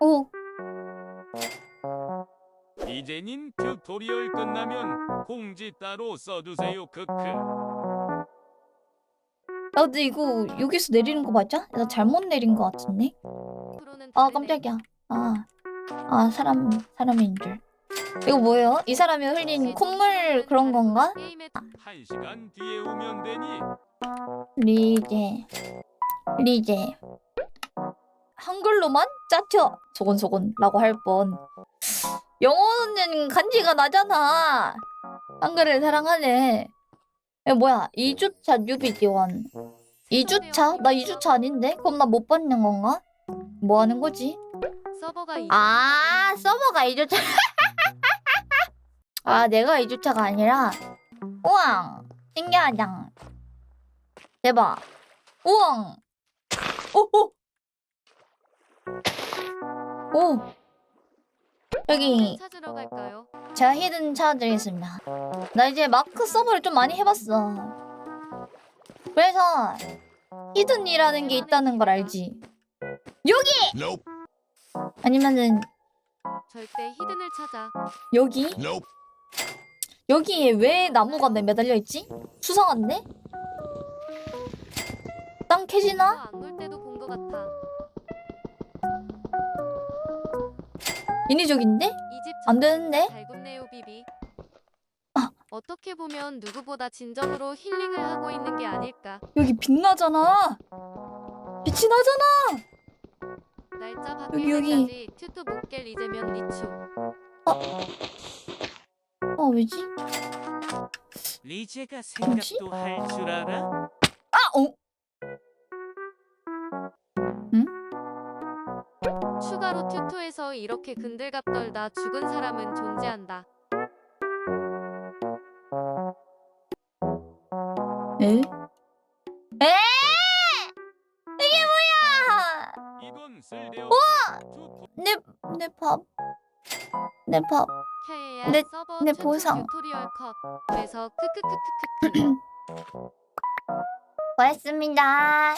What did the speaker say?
오, 이제님 튜토리얼 끝나면 공지 따로 써주세요. 크크. 나 근데 이거 여기서 내리는 거 맞아? 나 잘못 내린 거 같은데? 아 깜짝이야. 아, 아 사람 사람인 줄. 이거 뭐예요? 이 사람이 흘린 콧물 그런 건가? 한 시간 뒤에 오면 되니 리제, 리제. 한글로만 짜쳐 소곤소곤라고 할 뻔. 영어는 간지가 나잖아. 한글을 사랑하네. 야, 뭐야? 2주차 뉴비 지원. 2주차? 나 2주차 아닌데? 그럼 나 못 받는 건가? 뭐 하는 거지? 서버가 이 아, 서버가 2주차. 아, 내가 2주차가 아니라. 우왕. 신기하장. 대박. 우왕. 오, 오. 오. 여기 찾으러 갈까요? 제가 히든 찾아드리겠습니다. 나 이제 마크 서버를 좀 많이 해봤어. 그래서 히든이라는 게 있다는 걸 알지. 여기! Nope. 아니면은 절대 히든을 찾아. 여기? Nope. 여기에 왜 나무가 매- 매달려 있지? 수상한데? 땅 캐지나? 안놀 때도 본 것 같아. 인위적인데? 이집 안 되는데? 달굽네요 비비. 아. 어떻게 보면 누구보다 진정으로 힐링을 하고 있는 게 아닐까. 여기 빛나잖아. 빛이 나잖아. 날짜 바뀔 여기, 여기. 때까지 튜토 못깰 이제면 리추. 어 왜지? 리제가 뭐지? 생각도 할 줄 알아? 추가로 튜토에서 이렇게 근들갑 떨다 죽은 사람은 존재한다. 에? 에? 이게 뭐야? 이건 쓸데없이 튜토 내내 밥. 내 밥. KAR 내- 서버 내 최초 보상. 튜토리얼 컷. 그래서 크크크크크크. 고맙습니다.